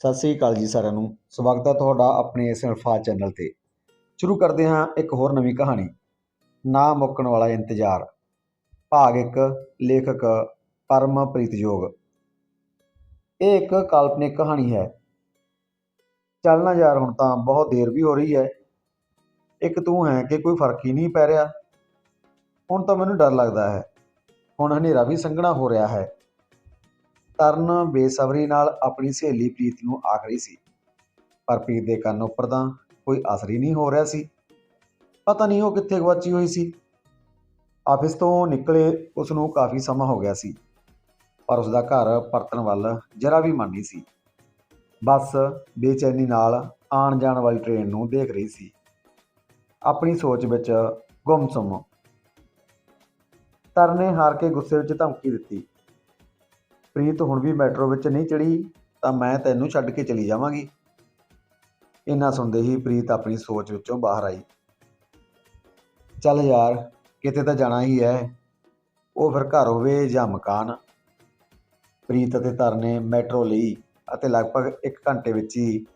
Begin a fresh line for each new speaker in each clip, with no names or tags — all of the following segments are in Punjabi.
ਸਤਿ ਸ੍ਰੀ ਅਕਾਲ ਜੀ ਸਾਰਿਆਂ ਨੂੰ। ਸਵਾਗਤ ਹੈ ਤੁਹਾਡਾ ਆਪਣੇ ਇਸ ਅਲਫਾ ਚੈਨਲ ਤੇ। ਸ਼ੁਰੂ ਕਰਦੇ ਹਾਂ ਇੱਕ ਹੋਰ ਨਵੀਂ ਕਹਾਣੀ। ਨਾ ਮੁੱਕਣ ਵਾਲਾ ਇੰਤਜ਼ਾਰ। ਭਾਗ 1 ਲੇਖਕ ਪਰਮ ਪ੍ਰੀਤਯੋਗ ਇਹ ਇੱਕ ਕਾਲਪਨਿਕ ਕਹਾਣੀ ਹੈ। ਚੱਲਣਾ ਯਾਰ, ਹੁਣ ਤਾਂ ਬਹੁਤ ਦੇਰ ਵੀ ਹੋ ਰਹੀ ਹੈ। ਇੱਕ ਤੂੰ ਹੈ ਕਿ ਕੋਈ ਫ਼ਰਕ ਹੀ ਨਹੀਂ ਪੈ ਰਿਹਾ। ਹੁਣ ਤਾਂ ਮੈਨੂੰ ਡਰ ਲੱਗਦਾ ਹੈ। ਹੁਣ ਹਨੇਰਾ ਵੀ ਸੰਘਣਾ ਹੋ ਰਿਹਾ ਹੈ। ਤਰਨ ਬੇਸਬਰੀ ਨਾਲ ਆਪਣੀ ਸਹੇਲੀ ਪ੍ਰੀਤ ਨੂੰ ਆਖ ਰਹੀ ਸੀ। ਪਰ ਪ੍ਰੀਤ ਦੇ ਕੰਨ ਉੱਪਰ ਤਾਂ ਕੋਈ ਅਸਰ ਹੀ ਨਹੀਂ ਹੋ ਰਿਹਾ ਸੀ। ਪਤਾ ਨਹੀਂ ਉਹ ਕਿੱਥੇ ਗਵਾਚੀ ਹੋਈ ਸੀ। ਆਫਿਸ ਤੋਂ ਨਿਕਲੇ ਉਸ ਨੂੰ ਕਾਫੀ ਸਮਾਂ ਹੋ ਗਿਆ ਸੀ। ਪਰ ਉਸ ਦਾ ਘਰ ਪਰਤਣ ਵੱਲ ਜਰਾ ਵੀ ਮਨ ਨਹੀਂ ਸੀ। ਬਸ ਬੇਚੈਨੀ ਨਾਲ ਆਉਣ ਜਾਣ ਵਾਲੀ ਟ੍ਰੇਨ ਨੂੰ ਦੇਖ ਰਹੀ ਸੀ। ਆਪਣੀ ਸੋਚ ਵਿੱਚ ਗੁੰਮਸੁੰਮ। ਤਰਨ ਨੇ ਹਾਰ ਕੇ ਗੁੱਸੇ ਵਿੱਚ ਧਮਕੀ ਦਿੱਤੀ। ਪ੍ਰੀਤ ਹੁਣ ਵੀ ਮੈਟਰੋ ਵਿੱਚ ਨਹੀਂ ਚੜੀ ਤਾਂ ਮੈਂ ਤੈਨੂੰ ਛੱਡ ਕੇ ਚਲੀ ਜਾਵਾਂਗੀ। ਇੰਨਾ ਸੁਣਦੇ ਹੀ ਪ੍ਰੀਤ ਆਪਣੀ ਸੋਚ ਵਿੱਚੋਂ ਬਾਹਰ ਆਈ। ਚੱਲ ਯਾਰ, ਕਿਤੇ ਤਾਂ ਜਾਣਾ ਹੀ ਹੈ ਉਹ ਫਿਰ ਘਰ ਹੋਵੇ ਜਾਂ ਮਕਾਨ। ਪ੍ਰੀਤ ਅਤੇ ਧਰ ਨੇ ਮੈਟਰੋ ਲਈ ਅਤੇ ਲਗਭਗ 1 ਘੰਟੇ ਵਿੱਚ ਹੀ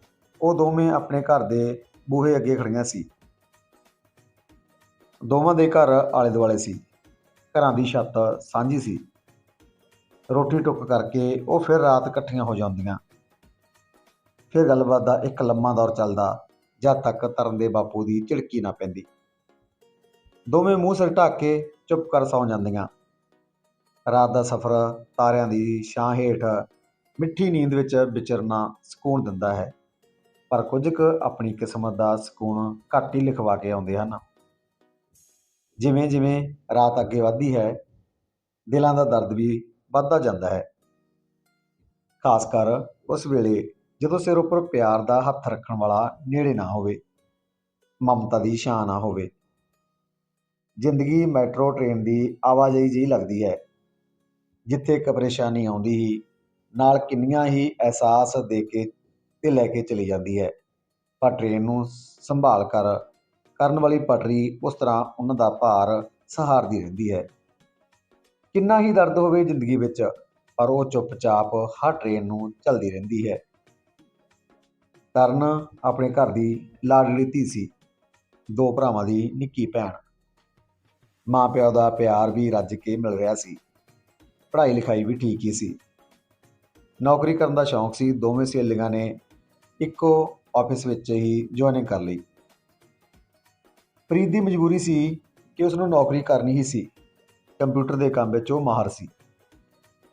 ਉਹ ਦੋਵੇਂ ਆਪਣੇ ਘਰ ਦੇ ਬੂਹੇ ਅੱਗੇ ਖੜੀਆਂ ਸੀ। ਦੋਵਾਂ ਦੇ ਘਰ ਆਲੇ ਦੁਆਲੇ ਸੀ। ਘਰਾਂ ਦੀ ਛੱਤ ਸਾਂਝੀ ਸੀ। ਰੋਟੀ ਟੁੱਕ ਕਰਕੇ ਉਹ ਫਿਰ ਰਾਤ ਇਕੱਠੀਆਂ ਹੋ ਜਾਂਦੀਆਂ। ਫਿਰ ਗੱਲਬਾਤ ਦਾ ਇੱਕ ਲੰਮਾ ਦੌਰ ਚੱਲਦਾ, ਜਦ ਤੱਕ ਤਰਨ ਦੇ ਬਾਪੂ ਦੀ ਝਿੜਕੀ ਨਾ ਪੈਂਦੀ। ਦੋਵੇਂ ਮੂੰਹ ਸਿਰ ਢੱਕ ਕੇ ਚੁੱਪ ਕਰ ਸੌਂ ਜਾਂਦੀਆਂ। ਰਾਤ ਦਾ ਸਫ਼ਰ ਤਾਰਿਆਂ ਦੀ ਛਾਂ ਹੇਠ ਮਿੱਠੀ ਨੀਂਦ ਵਿੱਚ ਵਿਚਰਨਾ ਸਕੂਨ ਦਿੰਦਾ ਹੈ। ਪਰ ਕੁਝ ਕੁ ਆਪਣੀ ਕਿਸਮਤ ਦਾ ਸਕੂਨ ਘੱਟ ਹੀ ਲਿਖਵਾ ਕੇ ਆਉਂਦੇ ਹਨ। ਜਿਵੇਂ ਜਿਵੇਂ ਰਾਤ ਅੱਗੇ ਵੱਧਦੀ ਹੈ, ਦਿਲਾਂ ਦਾ ਦਰਦ ਵੀ ਵੱਧਦਾ ਜਾਂਦਾ ਹੈ। ਖਾਸ ਕਰ ਉਸ ਵੇਲੇ ਜਦੋਂ ਸਿਰ ਉੱਪਰ ਪਿਆਰ ਦਾ ਹੱਥ ਰੱਖਣ ਵਾਲਾ ਨੇੜੇ ਨਾ ਹੋਵੇ, ਮਮਤਾ ਦੀ ਛਾਂ ਨਾ ਹੋਵੇ। ਜ਼ਿੰਦਗੀ ਮੈਟਰੋ ਟ੍ਰੇਨ ਦੀ ਆਵਾਜਾਈ ਜਿਹੀ ਲੱਗਦੀ ਹੈ, ਜਿੱਥੇ ਇੱਕ ਪਰੇਸ਼ਾਨੀ ਆਉਂਦੀ ਹੀ ਨਾਲ ਕਿੰਨੀਆਂ ਹੀ ਅਹਿਸਾਸ ਦੇ ਕੇ ਤੇ ਲੈ ਕੇ ਚਲੀ ਜਾਂਦੀ ਹੈ। ਪਰ ਟ੍ਰੇਨ ਨੂੰ ਸੰਭਾਲ ਕਰ ਕਰਨ ਵਾਲੀ ਪਟਰੀ ਉਸ ਤਰ੍ਹਾਂ ਉਹਨਾਂ ਦਾ ਭਾਰ ਸਹਾਰਦੀ ਰਹਿੰਦੀ ਹੈ। ਕਿੰਨਾ ਹੀ ਦਰਦ ਹੋਵੇ ਜ਼ਿੰਦਗੀ ਵਿੱਚ, ਪਰ ਉਹ ਚੁੱਪਚਾਪ ਹਰ ਟ੍ਰੇਨ ਨੂੰ ਚੱਲਦੀ ਰਹਿੰਦੀ ਹੈ। ਤਰਨ ਆਪਣੇ ਘਰ ਦੀ ਲਾਡਲੀ ਧੀ ਸੀ, ਦੋ ਭਰਾਵਾਂ ਦੀ ਨਿੱਕੀ ਭੈਣ। ਮਾਂ ਪਿਓ ਦਾ ਪਿਆਰ ਵੀ ਰੱਜ ਕੇ ਮਿਲ ਰਿਹਾ ਸੀ। ਪੜ੍ਹਾਈ ਲਿਖਾਈ ਵੀ ਠੀਕ ਹੀ ਸੀ। ਨੌਕਰੀ ਕਰਨ ਦਾ ਸ਼ੌਂਕ ਸੀ, ਦੋਵੇਂ ਸਹੇਲੀਆਂ ਨੇ ਇੱਕੋ ਆਫਿਸ ਵਿੱਚ ਹੀ ਜੁਆਇਨਿੰਗ ਕਰ ਲਈ। ਪ੍ਰੀਤ ਦੀ ਮਜਬੂਰੀ ਸੀ ਕਿ ਉਸ ਨੂੰ ਨੌਕਰੀ ਕਰਨੀ ਹੀ ਸੀ। ਕੰਪਿਊਟਰ ਦੇ ਕੰਮ ਵਿੱਚ ਉਹ ਮਾਹਰ ਸੀ।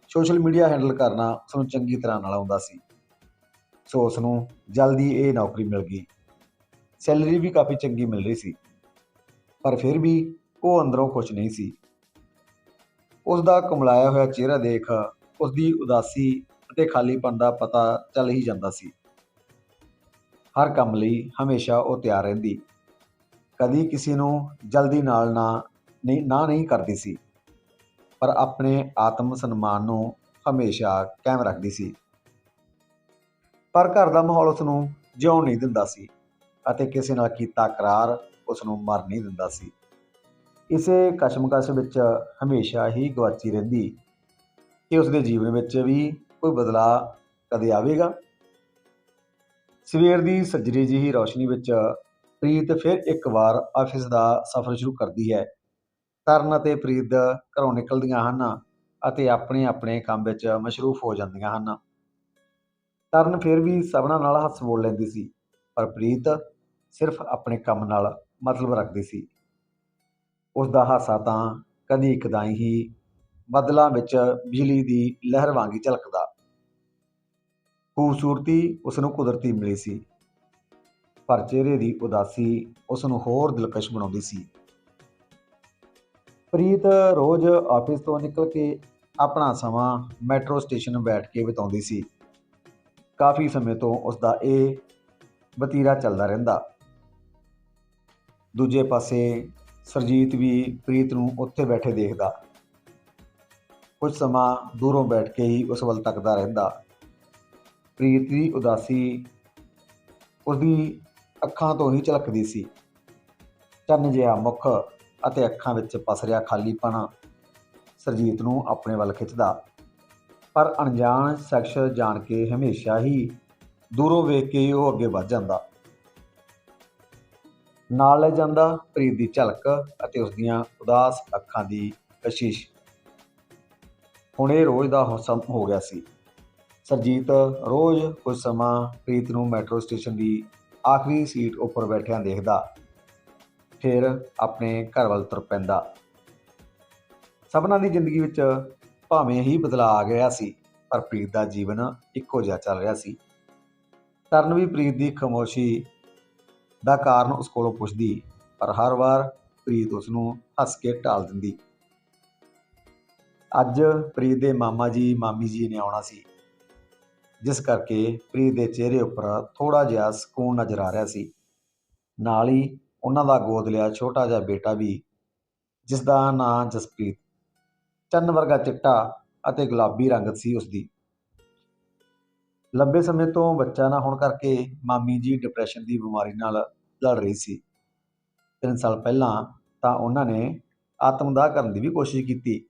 ਸੋਸ਼ਲ ਮੀਡੀਆ ਹੈਂਡਲ ਕਰਨਾ ਉਸ ਨੂੰ ਚੰਗੀ ਤਰ੍ਹਾਂ ਨਾਲ ਆਉਂਦਾ ਸੀ। ਸੋ ਉਸ ਨੂੰ ਜਲਦੀ ਇਹ ਨੌਕਰੀ ਮਿਲ ਗਈ। ਸੈਲਰੀ ਵੀ ਕਾਫੀ ਚੰਗੀ ਮਿਲ ਰਹੀ ਸੀ। ਪਰ ਫਿਰ ਵੀ ਉਹ ਅੰਦਰੋਂ ਖੁਸ਼ ਨਹੀਂ ਸੀ। ਉਸ ਦਾ ਕਮਲਾਇਆ ਹੋਇਆ ਚਿਹਰਾ ਦੇਖ ਉਸ ਦੀ ਉਦਾਸੀ ਅਤੇ ਖਾਲੀਪਨ ਦਾ ਪਤਾ ਚੱਲ ਹੀ ਜਾਂਦਾ ਸੀ। ਹਰ ਕੰਮ ਲਈ ਹਮੇਸ਼ਾ ਉਹ ਤਿਆਰ ਰਹਿੰਦੀ। ਕਦੀ ਕਿਸੇ ਨੂੰ ਜਲਦੀ ਨਾਲ ਨਾ, ਨਹੀਂ ਨਾ ਨਹੀਂ ਕਰਦੀ ਸੀ। ਪਰ ਆਪਣੇ ਆਤਮ ਸਨਮਾਨ ਨੂੰ ਹਮੇਸ਼ਾ ਕਾਇਮ ਰੱਖਦੀ ਸੀ। ਪਰ ਘਰ ਦਾ ਮਾਹੌਲ ਉਸ ਨੂੰ ਜਿਉਣ ਨਹੀਂ ਦਿੰਦਾ ਸੀ ਅਤੇ ਕਿਸੇ ਨਾਲ ਕੀਤਾ ਕਰਾਰ ਉਸ ਨੂੰ ਮਰ ਨਹੀਂ ਦਿੰਦਾ ਸੀ। ਇਸੇ ਕਸ਼ਮਕਸ਼ ਵਿੱਚ ਹਮੇਸ਼ਾ ਹੀ ਗਵਾਚੀ ਰਹਿੰਦੀ ਕਿ ਉਸ ਦੇ ਜੀਵਨ ਵਿੱਚ ਵੀ ਕੋਈ ਬਦਲਾਅ ਕਦੇ ਆਵੇਗਾ। ਸਵੇਰ ਦੀ ਸੱਜਰੀ ਜਿਹੀ ਰੌਸ਼ਨੀ ਵਿੱਚ ਪ੍ਰੀਤ ਫਿਰ ਇੱਕ ਵਾਰ ਆਫਿਸ ਦਾ ਸਫ਼ਰ ਸ਼ੁਰੂ ਕਰਦੀ ਹੈ। ਤਰਨ ਅਤੇ ਪ੍ਰੀਤ ਘਰੋਂ ਨਿਕਲਦੀਆਂ ਹਨ ਅਤੇ ਆਪਣੇ ਆਪਣੇ ਕੰਮ ਵਿੱਚ ਮਸ਼ਰੂਫ ਹੋ ਜਾਂਦੀਆਂ ਹਨ। ਤਰਨ ਫਿਰ ਵੀ ਸਭਨਾਂ ਨਾਲ ਹੱਸ ਬੋਲ ਲੈਂਦੀ ਸੀ, ਪਰ ਪ੍ਰੀਤ ਸਿਰਫ ਆਪਣੇ ਕੰਮ ਨਾਲ ਮਤਲਬ ਰੱਖਦੀ ਸੀ। ਉਸ ਦਾ ਹਾਸਾ ਤਾਂ ਕਦੀ ਕਦਾਈ ਹੀ ਬਦਲਾਂ ਵਿੱਚ ਬਿਜਲੀ ਦੀ ਲਹਿਰ ਵਾਂਗੀ ਝਲਕਦਾ। ਖੂਬਸੂਰਤੀ ਉਸ ਨੂੰ ਕੁਦਰਤੀ ਮਿਲੀ ਸੀ, ਪਰ ਚਿਹਰੇ ਦੀ ਉਦਾਸੀ ਉਸ ਨੂੰ ਹੋਰ ਦਿਲਕਸ਼ ਬਣਾਉਂਦੀ ਸੀ। ਪ੍ਰੀਤ ਰੋਜ਼ ਆਫਿਸ ਤੋਂ ਨਿਕਲ ਕੇ ਆਪਣਾ ਸਮਾਂ ਮੈਟਰੋ ਸਟੇਸ਼ਨ ਬੈਠ ਕੇ ਬਿਤਾਉਂਦੀ ਸੀ। ਕਾਫੀ ਸਮੇਂ ਤੋਂ ਉਸ ਦਾ ਇਹ ਵਤੀਰਾ ਚੱਲਦਾ ਰਹਿੰਦਾ। ਦੂਜੇ ਪਾਸੇ ਸਰਜੀਤ ਵੀ ਪ੍ਰੀਤ ਨੂੰ ਉੱਥੇ ਬੈਠੇ ਦੇਖਦਾ। ਕੁਝ ਸਮਾਂ ਦੂਰੋਂ ਬੈਠ ਕੇ ਹੀ ਉਸ ਵੱਲ ਤੱਕਦਾ ਰਹਿੰਦਾ। ਪ੍ਰੀਤ ਦੀ ਉਦਾਸੀ ਉਸਦੀ ਅੱਖਾਂ ਤੋਂ ਹੀ ਝਲਕਦੀ ਸੀ। ਚੰਨ ਜਿਹਾ ਮੁੱਖ ਅਤੇ ਅੱਖਾਂ ਵਿੱਚ ਪਸਰਿਆ ਖਾਲੀਪਣ ਸਰਜੀਤ ਨੂੰ ਆਪਣੇ ਵੱਲ ਖਿੱਚਦਾ। ਪਰ ਅਣਜਾਣ ਸ਼ਖਸ ਜਾਣ ਕੇ ਹਮੇਸ਼ਾ ਹੀ ਦੂਰੋਂ ਵੇਖ ਕੇ ਉਹ ਅੱਗੇ ਵੱਧ ਜਾਂਦਾ। ਨਾਲ ਲੈ ਜਾਂਦਾ ਪ੍ਰੀਤ ਦੀ ਝਲਕ ਅਤੇ ਉਸ ਦੀਆਂ ਉਦਾਸ ਅੱਖਾਂ ਦੀ ਕਸ਼ਿਸ਼। ਹੁਣ ਇਹ ਰੋਜ਼ ਦਾ ਹੁਸਨ ਹੋ ਗਿਆ ਸੀ। ਸਰਜੀਤ ਰੋਜ਼ ਕੁਝ ਸਮਾਂ ਪ੍ਰੀਤ ਨੂੰ ਮੈਟਰੋ ਸਟੇਸ਼ਨ ਦੀ ਆਖਰੀ ਸੀਟ ਉੱਪਰ ਬੈਠਿਆਂ ਦੇਖਦਾ। ਫਿਰ ਆਪਣੇ ਘਰ ਵੱਲ ਤੁਰ ਪੈਂਦਾ। ਸਭਨਾਂ ਦੀ ਜ਼ਿੰਦਗੀ ਵਿੱਚ ਭਾਵੇਂ ਹੀ ਬਦਲਾਅ ਆ ਗਿਆ ਸੀ, ਪਰ ਪ੍ਰੀਤ ਦਾ ਜੀਵਨ ਇੱਕੋ ਜਿਹਾ ਚੱਲ ਰਿਹਾ ਸੀ। ਤਰਨ ਵੀ ਪ੍ਰੀਤ ਦੀ ਖਾਮੋਸ਼ੀ ਦਾ ਕਾਰਨ ਉਸ ਕੋਲੋਂ ਪੁੱਛਦੀ, ਪਰ ਹਰ ਵਾਰ ਪ੍ਰੀਤ ਉਸ ਨੂੰ ਹੱਸ ਕੇ ਟਾਲ ਦਿੰਦੀ। ਅੱਜ ਪ੍ਰੀਤ ਦੇ ਮਾਮਾ ਜੀ, ਮਾਮੀ ਜੀ ਨੇ ਆਉਣਾ ਸੀ। ਜਿਸ ਕਰਕੇ ਪ੍ਰੀਤ ਦੇ ਚਿਹਰੇ ਉੱਪਰ ਥੋੜਾ ਜਿਹਾ ਸਕੂਨ ਨਜ਼ਰ ਆ ਰਿਹਾ ਸੀ। ਨਾਲ ਹੀ ਉਹਨਾਂ ਦਾ ਗੋਦ ਲਿਆ, ਛੋਟਾ ਜਿਹਾ ਬੇਟਾ ਵੀ ਜਿਸ ਦਾ ਨਾਂ ਜਸਪ੍ਰੀਤ, ਚੰਨ ਵਰਗਾ ਚਿੱਟਾ ਅਤੇ ਗੁਲਾਬੀ ਰੰਗਤ ਸੀ ਉਸ ਦੀ ਲੰਬੇ ਸਮੇਂ ਤੋਂ ਬੱਚਾ ਨਾ ਹੋਣ ਕਰਕੇ ਮਾਮੀ ਜੀ ਡਿਪਰੈਸ਼ਨ ਦੀ ਬਿਮਾਰੀ ਨਾਲ ਲੜ ਰਹੀ ਸੀ। ਤਿੰਨ ਸਾਲ ਪਹਿਲਾਂ ਤਾਂ ਉਹਨਾਂ ਨੇ ਆਤਮਦਾਹ ਕਰਨ ਦੀ ਵੀ ਕੋਸ਼ਿਸ਼ ਕੀਤੀ।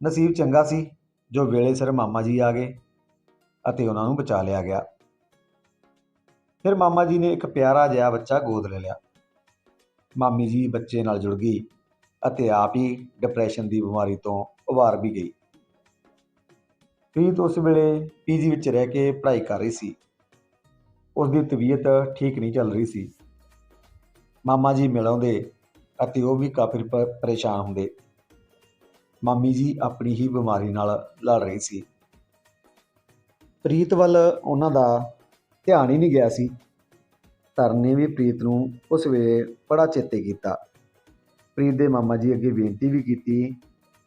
ਨਸੀਬ ਚੰਗਾ ਸੀ, ਜੋ ਵੇਲੇ ਸਿਰ ਮਾਮਾ ਜੀ ਆ ਗਏ ਅਤੇ ਉਹਨਾਂ ਨੂੰ ਬਚਾ ਲਿਆ ਗਿਆ। ਫਿਰ ਮਾਮਾ ਜੀ ਨੇ ਇੱਕ ਪਿਆਰਾ ਜਿਹਾ ਬੱਚਾ ਗੋਦ ਲੈ ਲਿਆ। ਮਾਮੀ ਜੀ ਬੱਚੇ ਨਾਲ ਜੁੜ ਗਈ ਅਤੇ ਆਪ ਹੀ ਡਿਪਰੈਸ਼ਨ ਦੀ ਬਿਮਾਰੀ ਤੋਂ ਉਭਾਰ ਵੀ ਗਈ। ਪ੍ਰੀਤ ਉਸ ਵੇਲੇ ਪੀਜੀ ਵਿੱਚ ਰਹਿ ਕੇ ਪੜ੍ਹਾਈ ਕਰ ਰਹੀ ਸੀ। ਉਸ ਦੀ ਤਬੀਅਤ ਠੀਕ ਨਹੀਂ ਚੱਲ ਰਹੀ ਸੀ। ਮਾਮਾ ਜੀ ਮਿਲਾਉਂਦੇ ਅਤੇ ਉਹ ਵੀ ਕਾਫੀ ਪ- ਪਰੇਸ਼ਾਨ ਹੁੰਦੇ। ਮਾਮੀ ਜੀ ਆਪਣੀ ਹੀ ਬਿਮਾਰੀ ਨਾਲ ਲੜ ਰਹੀ ਸੀ। ਪ੍ਰੀਤ ਵੱਲ ਉਹਨਾਂ ਦਾ ਧਿਆਨ ਹੀ ਨਹੀਂ ਗਿਆ ਸੀ। ਤਰਨ ਨੇ ਵੀ ਪ੍ਰੀਤ ਨੂੰ ਉਸ ਵੇਲੇ ਬੜਾ ਚੇਤੇ ਕੀਤਾ। ਪ੍ਰੀਤ ਦੇ ਮਾਮਾ ਜੀ ਅੱਗੇ ਬੇਨਤੀ ਵੀ ਕੀਤੀ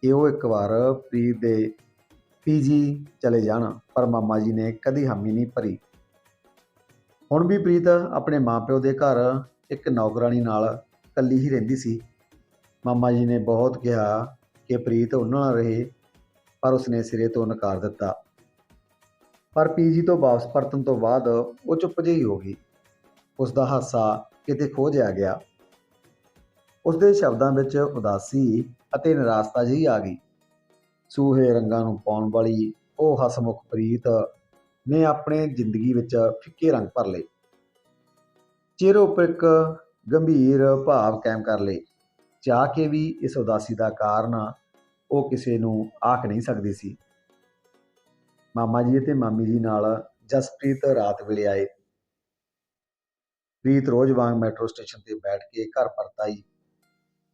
ਕਿ ਉਹ ਇੱਕ ਵਾਰ ਪ੍ਰੀਤ ਦੇ ਪੀਜੀ ਚਲੇ ਜਾਣ, ਪਰ ਮਾਮਾ ਜੀ ਨੇ ਕਦੀ ਹਾਮੀ ਨਹੀਂ ਭਰੀ। ਹੁਣ ਵੀ ਪ੍ਰੀਤ ਆਪਣੇ ਮਾਪਿਓ ਦੇ ਘਰ ਇੱਕ ਨੌਕਰਾਨੀ ਨਾਲ ਇਕੱਲੀ ਹੀ ਰਹਿੰਦੀ ਸੀ। ਮਾਮਾ ਜੀ ਨੇ ਬਹੁਤ ਕਿਹਾ ਕਿ ਪ੍ਰੀਤ ਉਹਨਾਂ ਨਾਲ ਰਹੇ, ਪਰ ਉਸਨੇ ਸਿਰੇ ਤੋਂ ਨਕਾਰ ਦਿੱਤਾ। ਪਰ ਪੀਜੀ ਤੋਂ ਵਾਪਸ ਪਰਤਣ ਤੋਂ ਬਾਅਦ ਉਹ ਚੁੱਪ ਜਿਹੀ ਹੋ ਗਈ। ਉਸ ਦਾ ਹਾਸਾ ਕਿਤੇ ਖੋ ਜਿਹਾ ਗਿਆ। ਉਸ ਦੇ ਸ਼ਬਦਾਂ ਵਿੱਚ ਉਦਾਸੀ ਅਤੇ ਨਿਰਾਸ਼ਤਾ ਜਿਹੀ ਆ ਗਈ। ਸੂਹੇ ਰੰਗਾਂ ਨੂੰ ਪਾਉਣ ਵਾਲੀ ਉਹ ਹਸਮੁਖ ਪ੍ਰੀਤ ਨੇ ਆਪਣੇ ਜ਼ਿੰਦਗੀ ਵਿੱਚ ਫਿੱਕੇ ਰੰਗ ਭਰ ਲਏ। ਚਿਹਰੇ ਉੱਪਰ ਇੱਕ ਗੰਭੀਰ ਭਾਵ ਕਾਇਮ ਕਰ ਲਏ। ਚਾਹ ਕੇ ਵੀ ਇਸ ਉਦਾਸੀ ਦਾ ਕਾਰਨ ਉਹ ਕਿਸੇ ਨੂੰ ਆਖ ਨਹੀਂ ਸਕਦੀ ਸੀ। ਮਾਮਾ ਜੀ ਅਤੇ ਮਾਮੀ ਜੀ ਨਾਲ ਜਸਪ੍ਰੀਤ ਰਾਤ ਵੇਲੇ ਆਏ। ਪ੍ਰੀਤ ਰੋਜ਼ ਵਾਂਗ ਮੈਟਰੋ ਸਟੇਸ਼ਨ ਤੇ ਬੈਠ ਕੇ ਘਰ ਪਰਤਾਈ।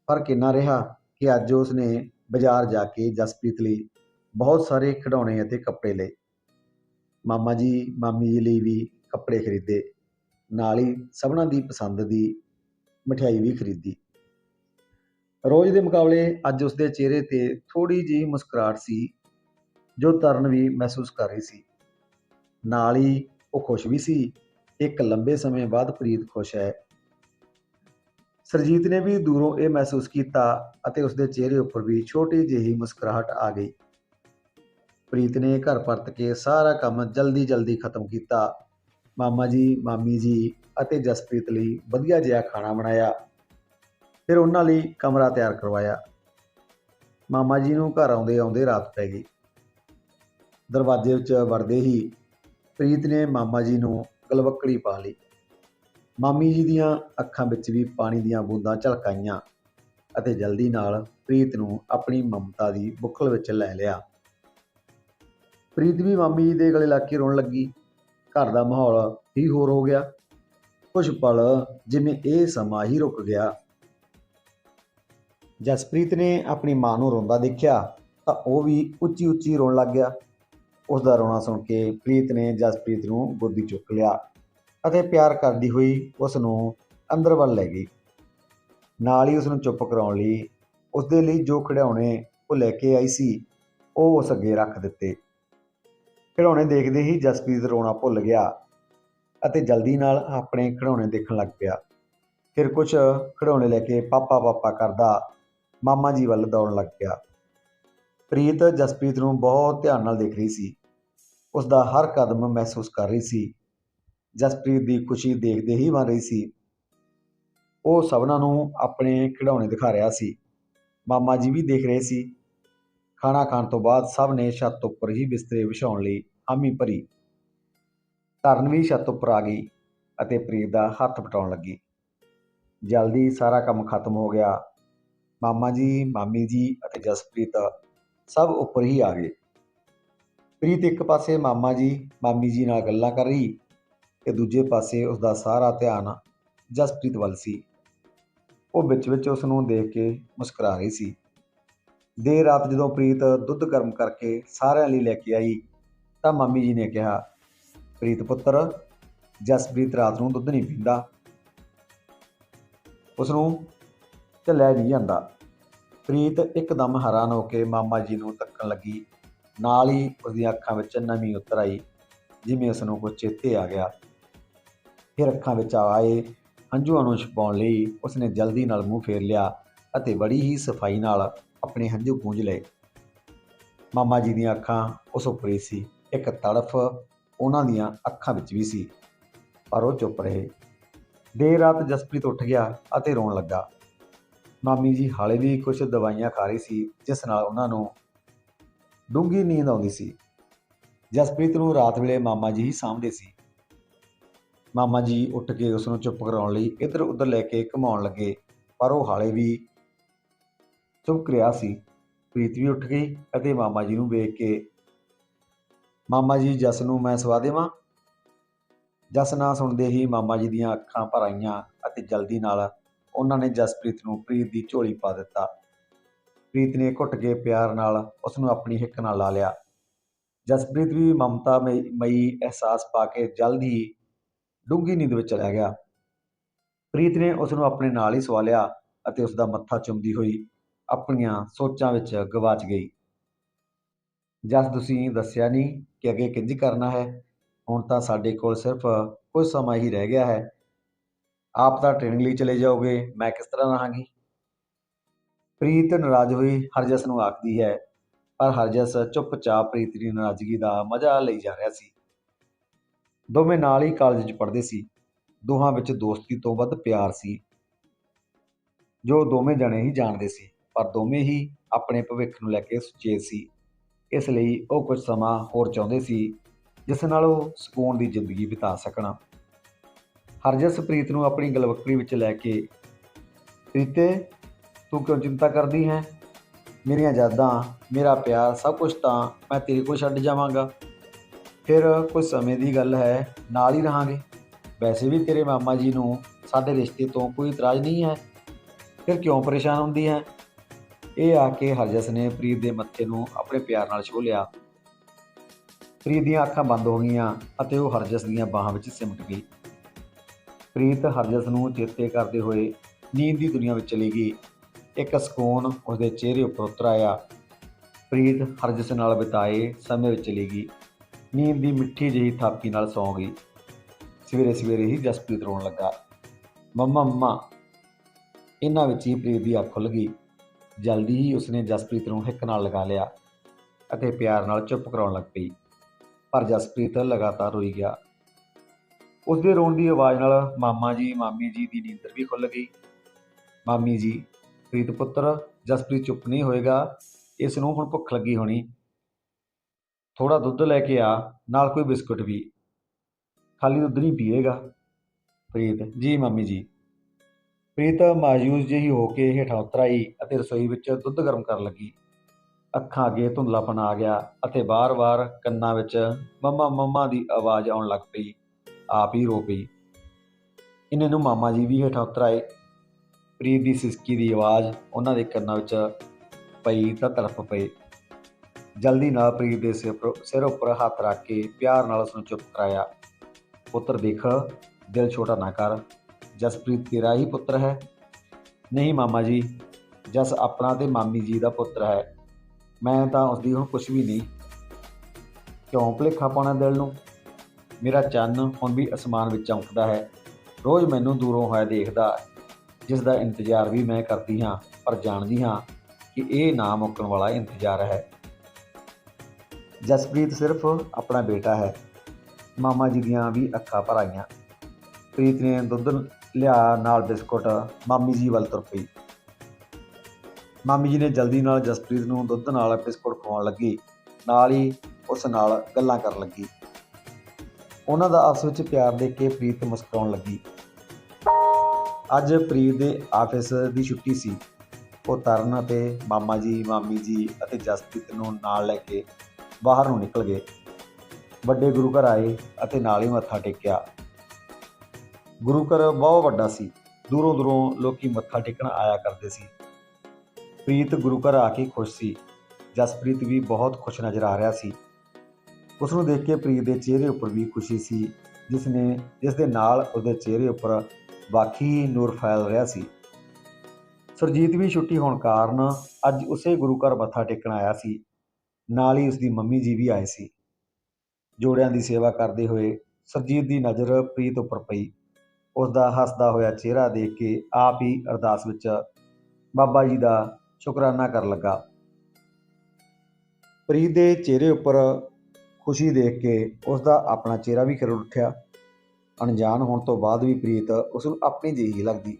ਪਰ ਕਿੰਨਾ ਰਿਹਾ ਕਿ ਅੱਜ ਉਸ ਨੇ ਬਾਜ਼ਾਰ ਜਾ ਕੇ ਜਸਪ੍ਰੀਤ ਲਈ ਬਹੁਤ ਸਾਰੇ ਖਿਡੌਣੇ ਅਤੇ ਕੱਪੜੇ ਲਏ। ਮਾਮਾ ਜੀ, ਮਾਮੀ ਜੀ ਲਈ ਵੀ ਕੱਪੜੇ ਖਰੀਦੇ। ਨਾਲ ਹੀ ਸਭਨਾਂ ਦੀ ਪਸੰਦ ਦੀ ਮਠਿਆਈ ਵੀ ਖਰੀਦੀ। ਰੋਜ਼ ਦੇ ਮੁਕਾਬਲੇ ਅੱਜ ਉਸ ਦੇ ਚਿਹਰੇ ਤੇ ਥੋੜੀ ਜਿਹੀ ਮੁਸਕਰਾਹਟ ਸੀ, ਜੋ ਤਰਨ ਵੀ ਮਹਿਸੂਸ ਕਰ ਰਹੀ ਸੀ। ਨਾਲ ਹੀ ਉਹ ਖੁਸ਼ ਵੀ ਸੀ ਇੱਕ ਲੰਬੇ ਸਮੇਂ ਬਾਅਦ ਪ੍ਰੀਤ ਖੁਸ਼ ਹੈ। ਸਰਜੀਤ ਨੇ ਵੀ ਦੂਰੋਂ ਇਹ ਮਹਿਸੂਸ ਕੀਤਾ ਅਤੇ ਉਸ ਦੇ ਚਿਹਰੇ ਉੱਪਰ ਵੀ ਛੋਟੀ ਜਿਹੀ ਮੁਸਕਰਾਹਟ ਆ ਗਈ। ਪ੍ਰੀਤ ਨੇ ਘਰ ਪਰਤ ਕੇ ਸਾਰਾ ਕੰਮ ਜਲਦੀ ਜਲਦੀ ਖਤਮ ਕੀਤਾ। ਮਾਮਾ ਜੀ, ਮਾਮੀ ਜੀ ਅਤੇ ਜਸਪ੍ਰੀਤ ਲਈ ਵਧੀਆ ਜਿਹਾ ਖਾਣਾ ਬਣਾਇਆ। ਫਿਰ ਉਹਨਾਂ ਲਈ ਕਮਰਾ ਤਿਆਰ ਕਰਵਾਇਆ। ਮਾਮਾ ਜੀ ਨੂੰ ਘਰ ਆਉਂਦੇ ਆਉਂਦੇ ਰਾਤ ਪੈ ਗਈ। ਦਰਵਾਜ਼ੇ ਵਿੱਚ ਵੜਦੇ ਹੀ ਪ੍ਰੀਤ ਨੇ ਮਾਮਾ ਜੀ ਨੂੰ ਗਲਵੱਕੜੀ ਪਾ ਲਈ। ਮਾਮੀ ਜੀ ਦੀਆਂ ਅੱਖਾਂ ਵਿੱਚ ਵੀ ਪਾਣੀ ਦੀਆਂ ਬੂੰਦਾਂ ਝਲਕਾਈਆਂ ਅਤੇ ਜਲਦੀ ਨਾਲ ਪ੍ਰੀਤ ਨੂੰ ਆਪਣੀ ਮਮਤਾ ਦੀ ਬੁੱਖਲ ਵਿੱਚ ਲੈ ਲਿਆ। ਪ੍ਰੀਤ ਵੀ ਮਾਮੀ ਜੀ ਦੇ ਗਲੇ ਲੱਗ ਕੇ ਰੋਣ ਲੱਗੀ। ਘਰ ਦਾ ਮਾਹੌਲ ਹੀ ਹੋਰ ਹੋ ਗਿਆ। ਕੁਝ ਪਲ ਜਿਵੇਂ ਇਹ ਸਮਾਂ ਹੀ ਰੁਕ ਗਿਆ। ਜਸਪ੍ਰੀਤ ਨੇ ਆਪਣੀ ਮਾਂ ਨੂੰ ਰੋਂਦਾ ਦੇਖਿਆ ਤਾਂ ਉਹ ਵੀ ਉੱਚੀ ਉੱਚੀ ਰੋਣ ਲੱਗ ਗਿਆ। ਉਸ ਦਾ ਰੋਣਾ ਸੁਣ ਕੇ ਪ੍ਰੀਤ ਨੇ ਜਸਪ੍ਰੀਤ ਨੂੰ ਗੋਦੀ ਚੁੱਕ ਲਿਆ ਅਤੇ ਪਿਆਰ ਕਰਦੀ ਹੋਈ ਉਸ ਨੂੰ ਅੰਦਰ ਵੱਲ ਲੈ ਗਈ। ਨਾਲ ਹੀ ਉਸ ਨੂੰ ਚੁੱਪ ਕਰਾਉਣ ਲਈ ਉਸ ਦੇ ਲਈ ਜੋ ਖਿਡੌਣੇ ਉਹ ਲੈ ਕੇ ਆਈ ਸੀ, ਉਹ ਉਸ ਅੱਗੇ ਰੱਖ ਦਿੱਤੇ। ਖਿਡੌਣੇ ਦੇਖਦੇ ਹੀ ਜਸਪ੍ਰੀਤ ਰੋਣਾ ਭੁੱਲ ਗਿਆ ਅਤੇ ਜਲਦੀ ਨਾਲ ਆਪਣੇ ਖਿਡੌਣੇ ਦੇਖਣ ਲੱਗ ਪਿਆ। ਫਿਰ ਕੁਝ ਖਿਡੌਣੇ ਲੈ ਕੇ ਪਾਪਾ ਪਾਪਾ ਕਰਦਾ ਮਾਮਾ ਜੀ ਵੱਲ ਦੌੜਨ ਲੱਗ ਪਿਆ। ਪ੍ਰੀਤ ਜਸਪ੍ਰੀਤ ਨੂੰ ਬਹੁਤ ਧਿਆਨ ਨਾਲ ਦੇਖ ਰਹੀ ਸੀ। ਉਸ ਦਾ ਹਰ ਕਦਮ ਮਹਿਸੂਸ ਕਰ ਰਹੀ ਸੀ। ਜਸਪ੍ਰੀਤ ਦੀ ਖੁਸ਼ੀ ਦੇਖਦੇ ਹੀ ਬਣ ਰਹੀ ਸੀ। ਉਹ ਸਭਨਾਂ ਨੂੰ ਆਪਣੇ ਖਿਡੌਣੇ ਦਿਖਾ ਰਿਹਾ ਸੀ। ਮਾਮਾ ਜੀ ਵੀ ਦੇਖ ਰਹੇ ਸੀ। ਖਾਣਾ ਖਾਣ ਤੋਂ ਬਾਅਦ ਸਭ ਨੇ ਛੱਤ ਉੱਪਰ ਹੀ ਬਿਸਤਰੇ ਵਿਛਾਉਣ ਲਈ ਹਾਮੀ ਭਰੀ। ਧਰਨ ਵੀ ਛੱਤ ਉੱਪਰ ਆ ਗਈ ਅਤੇ ਪ੍ਰੀਤ ਦਾ ਹੱਥ ਪਟਾਉਣ ਲੱਗੀ। ਜਲਦੀ ਸਾਰਾ ਕੰਮ ਖਤਮ ਹੋ ਗਿਆ। ਮਾਮਾ ਜੀ, ਮਾਮੀ ਜੀ ਅਤੇ ਜਸਪ੍ਰੀਤ ਸਭ ਉੱਪਰ ਹੀ ਆ ਗਏ। ਪ੍ਰੀਤ ਇੱਕ ਪਾਸੇ ਮਾਮਾ ਜੀ, ਮਾਮੀ ਜੀ ਨਾਲ ਗੱਲਾਂ ਕਰ ਰਹੀ ਤੇ ਦੂਜੇ ਪਾਸੇ ਉਸ ਦਾ ਸਾਰਾ ਧਿਆਨ ਜਸਪ੍ਰੀਤ ਵੱਲ ਸੀ। ਉਹ ਵਿੱਚ ਵਿੱਚ ਉਸ ਨੂੰ ਦੇਖ ਕੇ ਮੁਸਕਰਾ ਰਹੀ ਸੀ। ਦੇਰ ਰਾਤ ਜਦੋਂ ਪ੍ਰੀਤ ਦੁੱਧ ਗਰਮ ਕਰਕੇ ਸਾਰਿਆਂ ਲਈ ਲੈ ਕੇ ਆਈ, ਤਾਂ ਮਾਮੀ ਜੀ ਨੇ ਕਿਹਾ, ਪ੍ਰੀਤ ਪੁੱਤਰ, ਜਸਪ੍ਰੀਤ ਰਾਤ ਨੂੰ ਦੁੱਧ ਨਹੀਂ ਪੀਂਦਾ। ਉਸ ਨੂੰ ਝੱਲਿਆ ਨਹੀਂ ਜਾਂਦਾ। ਪ੍ਰੀਤ ਇੱਕਦਮ ਹੈਰਾਨ ਹੋ ਕੇ ਮਾਮਾ ਜੀ ਨੂੰ ਤੱਕਣ ਲੱਗੀ। ਨਾਲ ਹੀ ਉਸ ਦੀਆਂ ਅੱਖਾਂ ਵਿੱਚ ਨਮੀ ਉਤਰ ਆਈ, ਜਿਵੇਂ ਉਸ ਨੂੰ ਕੁਝ ਚੇਤੇ ਆ ਗਿਆ। ਫਿਰ ਅੱਖਾਂ ਵਿੱਚ ਆਏ ਹੰਝੂਆਂ ਨੂੰ ਛੁਪਾਉਣ ਲਈ ਉਸਨੇ ਜਲਦੀ ਨਾਲ ਮੂੰਹ ਫੇਰ ਲਿਆ ਅਤੇ ਬੜੀ ਹੀ ਸਫ਼ਾਈ ਨਾਲ ਆਪਣੇ ਹੰਝੂ ਪੂੰਝ ਲਏ। ਮਾਮਾ ਜੀ ਦੀਆਂ ਅੱਖਾਂ ਉਸ ਉੱਪਰ ਹੀ ਸੀ। ਇੱਕ ਤੜਫ ਉਹਨਾਂ ਦੀਆਂ ਅੱਖਾਂ ਵਿੱਚ ਵੀ ਸੀ, ਪਰ ਉਹ ਚੁੱਪ ਰਹੇ। ਦੇਰ ਰਾਤ ਜਸਪ੍ਰੀਤ ਉੱਠ ਗਿਆ ਅਤੇ ਰੋਣ ਲੱਗਾ। ਮਾਮੀ ਜੀ ਹਾਲੇ ਵੀ ਕੁਝ ਦਵਾਈਆਂ ਖਾ ਰਹੀ ਸੀ, ਜਿਸ ਨਾਲ ਉਹਨਾਂ ਨੂੰ ਡੂੰਘੀ ਨੀਂਦ ਆਉਂਦੀ ਸੀ। ਜਸਪ੍ਰੀਤ ਨੂੰ ਰਾਤ ਵੇਲੇ ਮਾਮਾ ਜੀ ਹੀ ਸਾਂਭਦੇ ਸੀ। ਮਾਮਾ ਜੀ ਉੱਠ ਕੇ ਉਸ ਨੂੰ ਚੁੱਪ ਕਰਾਉਣ ਲਈ ਇੱਧਰ ਉੱਧਰ ਲੈ ਕੇ ਘੁਮਾਉਣ ਲੱਗੇ, ਪਰ ਉਹ ਹਾਲੇ ਵੀ ਚੁੱਪ ਰਿਹਾ ਸੀ। ਪ੍ਰੀਤ ਵੀ ਉੱਠ ਗਈ ਅਤੇ ਮਾਮਾ ਜੀ ਨੂੰ ਵੇਖ ਕੇ, ਮਾਮਾ ਜੀ, ਜਸ ਨੂੰ ਮੈਂ ਸਵਾ ਦੇਵਾਂ? ਜਸ ਨਾ ਸੁਣਦੇ ਹੀ ਮਾਮਾ ਜੀ ਦੀਆਂ ਅੱਖਾਂ ਭਰ ਆਈਆਂ ਅਤੇ ਜਲਦੀ ਨਾਲ ਉਹਨਾਂ ਨੇ ਜਸਪ੍ਰੀਤ ਨੂੰ ਪ੍ਰੀਤ ਦੀ ਝੋਲੀ ਪਾ ਦਿੱਤਾ। ਪ੍ਰੀਤ ਨੇ ਘੁੱਟ ਕੇ ਪਿਆਰ ਨਾਲ ਉਸ ਨੂੰ ਆਪਣੀ ਹਿੱਕ ਨਾਲ ਲਾ ਲਿਆ। ਜਸਪ੍ਰੀਤ ਵੀ ਮਮਤਾ ਮਈ ਮਈ ਅਹਿਸਾਸ ਪਾ ਕੇ ਜਲਦ ਹੀ ਡੂੰਘੀ ਨੀਂਦ ਵਿੱਚ ਚਲਾ ਗਿਆ। ਪ੍ਰੀਤ ਨੇ ਉਸ ਨੂੰ ਆਪਣੇ ਨਾਲ ਹੀ ਸਵਾ ਲਿਆ ਅਤੇ ਉਸ ਦਾ ਮੱਥਾ ਚੁੰਮਦੀ ਹੋਈ ਆਪਣੀਆਂ ਸੋਚਾਂ ਵਿੱਚ ਗਵਾਚ ਗਈ। ਜਸ, ਤੁਸੀਂ ਦੱਸਿਆ ਨਹੀਂ ਕਿ ਅੱਗੇ ਕਿੰਜ ਕਰਨਾ ਹੈ? ਹੁਣ ਤਾਂ ਸਾਡੇ ਕੋਲ ਸਿਰਫ ਕੁਝ ਸਮਾਂ ਹੀ ਰਹਿ ਗਿਆ ਹੈ। ਆਪ ਤਾਂ ਟ੍ਰੇਨਿੰਗ ਲਈ ਚਲੇ ਜਾਓਗੇ, ਮੈਂ ਕਿਸ ਤਰ੍ਹਾਂ ਰਹਾਂਗੀ? ਪ੍ਰੀਤ ਨਾਰਾਜ਼ ਹੋਈ, ਹਰਜਸ ਨੂੰ ਆਖਦੀ ਹੈ, ਪਰ ਹਰਜਸ ਚੁੱਪਚਾਪ ਪ੍ਰੀਤ ਦੀ ਨਾਰਾਜ਼ਗੀ ਦਾ ਮਜ਼ਾ ਲਈ ਜਾ ਰਿਹਾ ਸੀ। ਦੋਵੇਂ ਨਾਲ ਹੀ ਕਾਲਜ 'ਚ ਪੜ੍ਹਦੇ ਸੀ। ਦੋਹਾਂ ਵਿੱਚ ਦੋਸਤੀ ਤੋਂ ਵੱਧ ਪਿਆਰ ਸੀ। ਜੋ ਦੋਵੇਂ ਜਣੇ ਹੀ ਜਾਣਦੇ ਸੀ, ਪਰ ਦੋਵੇਂ ਹੀ ਆਪਣੇ ਭਵਿੱਖ ਨੂੰ ਲੈ ਕੇ ਸੁਚੇਤ ਸੀ। ਇਸ ਲਈ ਉਹ ਕੁਝ ਸਮਾਂ ਹੋਰ ਚਾਹੁੰਦੇ ਸੀ, ਜਿਸ ਨਾਲ ਉਹ ਸਕੂਨ ਦੀ ਜ਼ਿੰਦਗੀ ਬਿਤਾ ਸਕਣ। ਹਰਜਸ ਪ੍ਰੀਤ ਨੂੰ ਆਪਣੀ ਗਲਵੱਕੜੀ ਵਿੱਚ ਲੈ ਕੇ, ਪ੍ਰੀਤੇ, ਤੂੰ ਕਿਉਂ ਚਿੰਤਾ ਕਰਦੀ ਹੈ? ਮੇਰੀਆਂ ਯਾਦਾਂ, ਮੇਰਾ ਪਿਆਰ, ਸਭ ਕੁਝ ਤਾਂ ਮੈਂ ਤੇਰੇ ਕੋਲ ਛੱਡ ਜਾਵਾਂਗਾ। ਫਿਰ ਕੁਝ ਸਮੇਂ ਦੀ ਗੱਲ ਹੈ, ਨਾਲ ਹੀ ਰਹਾਂਗੇ। ਵੈਸੇ ਵੀ ਤੇਰੇ ਮਾਮਾ ਜੀ ਨੂੰ ਸਾਡੇ ਰਿਸ਼ਤੇ ਤੋਂ ਕੋਈ ਇਤਰਾਜ਼ ਨਹੀਂ ਹੈ। ਫਿਰ ਕਿਉਂ ਪਰੇਸ਼ਾਨ ਹੁੰਦੀ ਹੈ? ਇਹ ਆ ਕੇ ਹਰਜਸ ਨੇ ਪ੍ਰੀਤ ਦੇ ਮੱਥੇ ਨੂੰ ਆਪਣੇ ਪਿਆਰ ਨਾਲ ਛੋਹ ਲਿਆ। ਪ੍ਰੀਤ ਦੀਆਂ ਅੱਖਾਂ ਬੰਦ ਹੋ ਗਈਆਂ ਅਤੇ ਉਹ ਹਰਜਸ ਦੀਆਂ ਬਾਹਾਂ ਵਿੱਚ ਸਿਮਟ ਗਈ। ਪ੍ਰੀਤ ਹਰਜਸ ਨੂੰ ਚੇਤੇ ਕਰਦੇ ਹੋਏ ਨੀਂਦ ਦੀ ਦੁਨੀਆ ਵਿੱਚ ਚਲੀ ਗਈ। ਇੱਕ ਸਕੂਨ ਉਸਦੇ ਚਿਹਰੇ ਉੱਪਰ ਉਤਰ ਆਇਆ ਪ੍ਰੀਤ ਹਰਜਸ ਨਾਲ ਬਿਤਾਏ ਸਮੇਂ ਵਿੱਚ ਚਲੀ ਗਈ। ਨੀਂਦ ਦੀ ਮਿੱਠੀ ਜਿਹੀ ਥਾਪੀ ਨਾਲ ਸੌਂ ਗਈ। ਸਵੇਰੇ ਸਵੇਰੇ ਹੀ ਜਸਪ੍ਰੀਤ ਰੋਣ ਲੱਗਾ। ਮੰਮਾ ਮੰਮਾ। ਇਹਨਾਂ ਵਿੱਚ ਹੀ ਪ੍ਰੀਤ ਦੀ ਅੱਖ ਖੁੱਲ ਗਈ। ਜਲਦੀ ਹੀ ਉਸਨੇ ਜਸਪ੍ਰੀਤ ਨੂੰ ਹਿੱਕ ਨਾਲ ਲਗਾ ਲਿਆ ਅਤੇ ਪਿਆਰ ਨਾਲ ਚੁੱਪ ਕਰਾਉਣ ਲੱਗ ਪਈ। ਪਰ ਜਸਪ੍ਰੀਤ ਲਗਾਤਾਰ ਰੋਈ ਗਿਆ। ਉਸਦੇ ਰੋਣ ਦੀ ਆਵਾਜ਼ ਨਾਲ ਮਾਮਾ ਜੀ, ਮਾਮੀ ਜੀ ਦੀ ਨੀਂਦਰ ਵੀ ਖੁੱਲ ਗਈ। ਮਾਮੀ ਜੀ, ਪ੍ਰੀਤ ਪੁੱਤਰ, ਜਸਪ੍ਰੀਤ ਚੁੱਪ ਨਹੀਂ ਹੋਏਗਾ, ਇਸ ਨੂੰ ਹੁਣ ਭੁੱਖ ਲੱਗੀ ਹੋਣੀ। ਥੋੜਾ ਦੁੱਧ ਲੈ ਕੇ ਆ, ਨਾਲ ਕੋਈ ਬਿਸਕੁਟ ਵੀ। ਖਾਲੀ ਦੁੱਧ ਨਹੀਂ ਪੀਏਗਾ। ਪ੍ਰੀਤ, ਜੀ ਮਾਮੀ ਜੀ। ਪ੍ਰੀਤ ਮਾਯੂਸ ਜਿਹੀ ਹੋ ਕੇ ਹੇਠਾਂ ਉਤਰ ਆਈ ਅਤੇ ਰਸੋਈ ਵਿੱਚ ਦੁੱਧ ਗਰਮ ਕਰਨ ਲੱਗੀ। ਅੱਖਾਂ ਅੱਗੇ ਧੁੰਦਲਾਪਨ ਆ ਗਿਆ ਅਤੇ ਬਾਰ-ਬਾਰ ਕੰਨਾਂ ਵਿੱਚ ਮੰਮਾ ਮੰਮਾ ਦੀ ਆਵਾਜ਼ ਆਉਣ ਲੱਗ ਪਈ। ਆਪ ਹੀ ਰੋ ਪਈ। ਇਹਨਾਂ ਨੂੰ ਮਾਮਾ ਜੀ ਵੀ ਹੇਠਾਂ ਉਤਰ ਆਏ ਪ੍ਰੀਤ ਦੀ ਸਿਸਕੀ ਦੀ ਆਵਾਜ਼ ਉਹਨਾਂ ਦੇ ਕੰਨਾਂ ਵਿੱਚ ਪਈ ਤਾਂ ਤੜਪ ਪਏ। ਜਲਦੀ ਨਾਲ ਪ੍ਰੀਤ ਦੇ ਸਿਰ ਉੱਪਰ- ਸਿਰ ਉੱਪਰ ਹੱਥ ਰੱਖ ਕੇ ਪਿਆਰ ਨਾਲ ਉਸ ਨੂੰ ਚੁੱਪ ਕਰਾਇਆ। ਪੁੱਤਰ ਦੇਖ, ਦਿਲ ਛੋਟਾ ਨਾ ਕਰ। ਜਸਪ੍ਰੀਤ ਤੇਰਾ ਹੀ ਪੁੱਤਰ ਹੈ। ਨਹੀਂ ਮਾਮਾ ਜੀ, ਜਸ ਆਪਣਾ ਤੇ ਮਾਮੀ ਜੀ ਦਾ ਪੁੱਤਰ ਹੈ। ਮੈਂ ਤਾਂ ਉਸਦੀ ਹੁਣ ਕੁਝ ਵੀ ਨਹੀਂ। ਕਿਉਂ ਭੁਲੇਖਾ ਪਾਉਣਾ ਦਿਲ ਨੂੰ? ਮੇਰਾ ਚੰਨ ਹੁਣ ਵੀ ਅਸਮਾਨ ਵਿੱਚ ਚਮਕਦਾ ਹੈ। ਰੋਜ਼ ਮੈਨੂੰ ਦੂਰੋਂ ਹੋਇਆ ਦੇਖਦਾ ਜਿਸ ਦਾ ਇੰਤਜ਼ਾਰ ਵੀ ਮੈਂ ਕਰਦੀ ਹਾਂ, ਪਰ ਜਾਣਦੀ ਹਾਂ ਕਿ ਇਹ ਨਾ ਮੁੱਕਣ ਵਾਲਾ ਇੰਤਜ਼ਾਰ ਹੈ। ਜਸਪ੍ਰੀਤ ਸਿਰਫ ਆਪਣਾ ਬੇਟਾ ਹੈ। ਮਾਮਾ ਜੀ ਦੀਆਂ ਵੀ ਅੱਖਾਂ ਭਰ ਆਈਆਂ। ਪ੍ਰੀਤ ਨੇ ਦੁੱਧ ਲਿਆ ਨਾਲ ਬਿਸਕੁਟ, ਮਾਮੀ ਜੀ ਵੱਲ ਤੁਰ ਪਈ। ਮਾਮੀ ਜੀ ਨੇ ਜਲਦੀ ਨਾਲ ਜਸਪ੍ਰੀਤ ਨੂੰ ਦੁੱਧ ਨਾਲ ਬਿਸਕੁਟ ਖਵਾਉਣ ਲੱਗੀ। ਨਾਲ ਹੀ ਉਸ ਨਾਲ ਗੱਲਾਂ ਕਰਨ ਲੱਗੀ। ਉਹਨਾਂ ਦਾ ਆਪਸ ਵਿੱਚ ਪਿਆਰ ਦੇਖ ਕੇ ਪ੍ਰੀਤ ਮੁਸਕਰਾਉਣ ਲੱਗੀ। ਅੱਜ ਪ੍ਰੀਤ ਦੇ ਆਫਿਸ ਦੀ ਛੁੱਟੀ ਸੀ। ਉਹ ਤਰਨ ਅਤੇ ਮਾਮਾ ਜੀ, ਮਾਮੀ ਜੀ ਅਤੇ ਜਸਪ੍ਰੀਤ ਨੂੰ ਨਾਲ ਲੈ ਕੇ ਬਾਹਰ ਨੂੰ ਨਿਕਲ ਗਏ। ਵੱਡੇ ਗੁਰੂ ਘਰ ਆਏ ਅਤੇ ਨਾਲ ਹੀ ਮੱਥਾ ਟੇਕਿਆ। ਗੁਰੂ ਘਰ ਬਹੁਤ ਵੱਡਾ ਸੀ। ਦੂਰੋਂ ਦੂਰੋਂ ਲੋਕੀ ਮੱਥਾ ਟੇਕਣ ਆਇਆ ਕਰਦੇ ਸੀ। ਪ੍ਰੀਤ ਗੁਰੂ ਘਰ ਆ ਕੇ ਖੁਸ਼ ਸੀ। ਜਸਪ੍ਰੀਤ ਵੀ ਬਹੁਤ ਖੁਸ਼ ਨਜ਼ਰ ਆ ਰਿਹਾ ਸੀ। ਉਸ ਨੂੰ ਦੇਖ ਕੇ ਪ੍ਰੀਤ ਦੇ ਚਿਹਰੇ ਉੱਪਰ ਵੀ ਖੁਸ਼ੀ ਸੀ ਜਿਸ ਨੇ ਜਿਸ ਦੇ ਨਾਲ ਉਹਦੇ ਚਿਹਰੇ ਉੱਪਰ ਬਾਕੀ ਨੂਰ ਫੈਲ ਰਿਹਾ ਸੀ। ਸੁਰਜੀਤ ਵੀ ਛੁੱਟੀ ਹੋਣ ਕਾਰਨ ਅੱਜ ਉਸੇ ਗੁਰੂ ਘਰ ਮੱਥਾ ਟੇਕਣ ਆਇਆ ਸੀ। ਨਾਲ ਹੀ ਉਸ ਦੀ ਮੰਮੀ ਜੀ ਵੀ ਆਏ ਸੀ। ਜੋੜਿਆਂ ਦੀ ਸੇਵਾ ਕਰਦੇ ਹੋਏ ਸੁਰਜੀਤ ਦੀ ਨਜ਼ਰ ਪ੍ਰੀਤ ਉੱਪਰ ਪਈ। ਉਸ ਦਾ ਹੱਸਦਾ ਹੋਇਆ ਚਿਹਰਾ ਦੇਖ ਕੇ ਆਪ ਹੀ ਅਰਦਾਸ ਵਿੱਚ ਬਾਬਾ ਜੀ ਦਾ ਸ਼ੁਕਰਾਨਾ ਕਰਨ ਲੱਗਾ। ਪ੍ਰੀਤ ਦੇ ਚਿਹਰੇ ਉੱਪਰ ਖੁਸ਼ੀ ਦੇਖ ਕੇ ਉਸ ਦਾ ਆਪਣਾ ਚਿਹਰਾ ਵੀ ਖਿੜ ਉੱਠਿਆ। ਅਣਜਾਣ ਹੋਣ ਤੋਂ ਬਾਅਦ ਵੀ ਪ੍ਰੀਤ ਉਸ ਨੂੰ ਆਪਣੀ ਜਿਹੀ ਲੱਗਦੀ।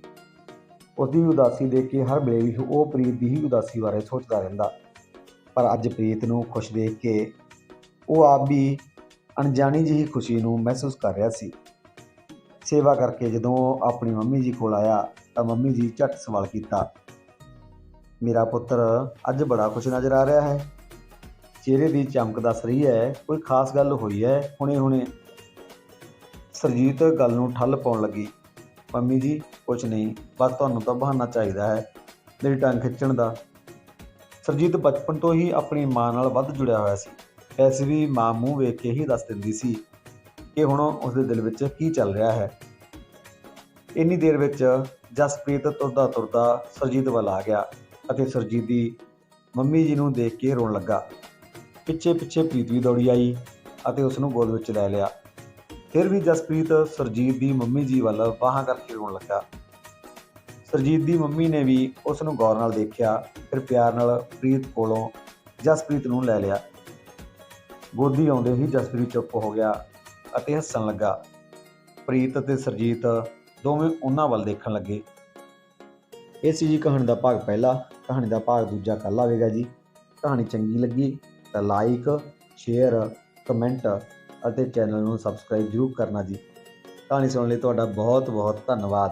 ਉਸ ਦੀ ਉਦਾਸੀ ਦੇਖ ਕੇ ਹਰ ਵੇਲੇ ਵੀ ਉਹ ਪ੍ਰੀਤ ਦੀ ਹੀ ਉਦਾਸੀ ਬਾਰੇ ਸੋਚਦਾ ਰਹਿੰਦਾ। ਪਰ ਅੱਜ ਪ੍ਰੀਤ ਨੂੰ ਖੁਸ਼ ਦੇਖ ਕੇ ਉਹ ਆਪ ਵੀ ਅਣਜਾਣੀ ਜਿਹੀ ਖੁਸ਼ੀ ਨੂੰ ਮਹਿਸੂਸ ਕਰ ਰਿਹਾ ਸੀ। ਸੇਵਾ ਕਰਕੇ ਜਦੋਂ ਆਪਣੀ ਮੰਮੀ ਜੀ ਕੋਲ ਆਇਆ ਤਾਂ ਮੰਮੀ ਜੀ ਝੱਟ ਸਵਾਲ ਕੀਤਾ, ਮੇਰਾ ਪੁੱਤਰ ਅੱਜ ਬੜਾ ਖੁਸ਼ ਨਜ਼ਰ ਆ ਰਿਹਾ ਹੈ। ਚਿਹਰੇ ਦੀ ਚਮਕ ਦੱਸ ਰਹੀ ਹੈ, ਕੋਈ ਖਾਸ ਗੱਲ ਹੋਈ ਹੈ? ਹੁਣੇ ਹੁਣੇ ਸਰਜੀਤ ਗੱਲ ਨੂੰ ਠੱਲ ਪਾਉਣ ਲੱਗੀ। ਪੰਮੀ ਜੀ ਕੁਝ ਨਹੀਂ, ਬਸ ਤੁਹਾਨੂੰ ਤਾਂ ਬਹਾਨਾ ਚਾਹੀਦਾ ਹੈ, ਮੇਰੀ ਟੰਗ ਖਿੱਚਣ ਦਾ। ਸਰਜੀਤ ਬਚਪਨ ਤੋਂ ਹੀ ਆਪਣੀ ਮਾਂ ਨਾਲ ਵੱਧ ਜੁੜਿਆ ਹੋਇਆ ਸੀ। ਵੈਸੇ ਵੀ ਮਾਂ ਮੂੰਹ ਵੇਖ ਕੇ ਹੀ ਦੱਸ ਦਿੰਦੀ ਸੀ ਕਿ ਹੁਣ ਉਸ ਦੇ ਦਿਲ ਵਿੱਚ ਕੀ ਚੱਲ ਰਿਹਾ ਹੈ। ਇੰਨੀ ਦੇਰ ਵਿੱਚ ਜਸਪ੍ਰੀਤ ਤੁਰਦਾ ਤੁਰਦਾ ਸਰਜੀਤ ਵੱਲ ਆ ਗਿਆ ਅਤੇ ਸਰਜੀਤ ਦੀ ਮੰਮੀ ਜੀ ਨੂੰ ਦੇਖ ਕੇ ਰੋਣ ਲੱਗਾ। ਪਿੱਛੇ ਪਿੱਛੇ ਪ੍ਰੀਤ ਵੀ ਦੌੜੀ ਆਈ ਅਤੇ ਉਸ ਨੂੰ ਗੋਦ ਵਿੱਚ ਲੈ ਲਿਆ। ਫਿਰ ਵੀ ਜਸਪ੍ਰੀਤ ਸਰਜੀਤ ਦੀ ਮੰਮੀ ਜੀ ਵੱਲ ਬਾਹਾਂ ਕਰਕੇ ਰੋਣ ਲੱਗਾ। ਸਰਜੀਤ ਦੀ ਮੰਮੀ ਨੇ ਵੀ ਉਸ ਨੂੰ ਗੌਰ ਨਾਲ ਦੇਖਿਆ, ਫਿਰ ਪਿਆਰ ਨਾਲ ਪ੍ਰੀਤ ਕੋਲੋਂ ਜਸਪ੍ਰੀਤ ਨੂੰ ਲੈ ਲਿਆ। ਗੋਦੀ ਆਉਂਦੇ ਹੀ ਜਸਪ੍ਰੀਤ ਚੁੱਪ ਹੋ ਗਿਆ ਅਤੇ ਹੱਸਣ ਲੱਗਾ। ਪ੍ਰੀਤ ਅਤੇ ਸਰਜੀਤ ਦੋਵੇਂ ਉਹਨਾਂ ਵੱਲ ਦੇਖਣ ਲੱਗੇ। ਇਹ ਸੀ ਜੀ ਕਹਾਣੀ ਦਾ ਭਾਗ ਪਹਿਲਾ। ਕਹਾਣੀ ਦਾ ਭਾਗ ਦੂਜਾ ਕੱਲ੍ਹ ਆਵੇਗਾ ਜੀ। ਕਹਾਣੀ ਚੰਗੀ ਲੱਗੀ ਤਾਂ ਲਾਈਕ ਸ਼ੇਅਰ ਕਮੈਂਟ ਅਤੇ ਚੈਨਲ ਨੂੰ ਸਬਸਕ੍ਰਾਈਬ ਜ਼ਰੂਰ ਕਰਨਾ ਜੀ। ਕਹਾਣੀ ਸੁਣਨ ਲਈ ਤੁਹਾਡਾ ਬਹੁਤ ਬਹੁਤ ਧੰਨਵਾਦ।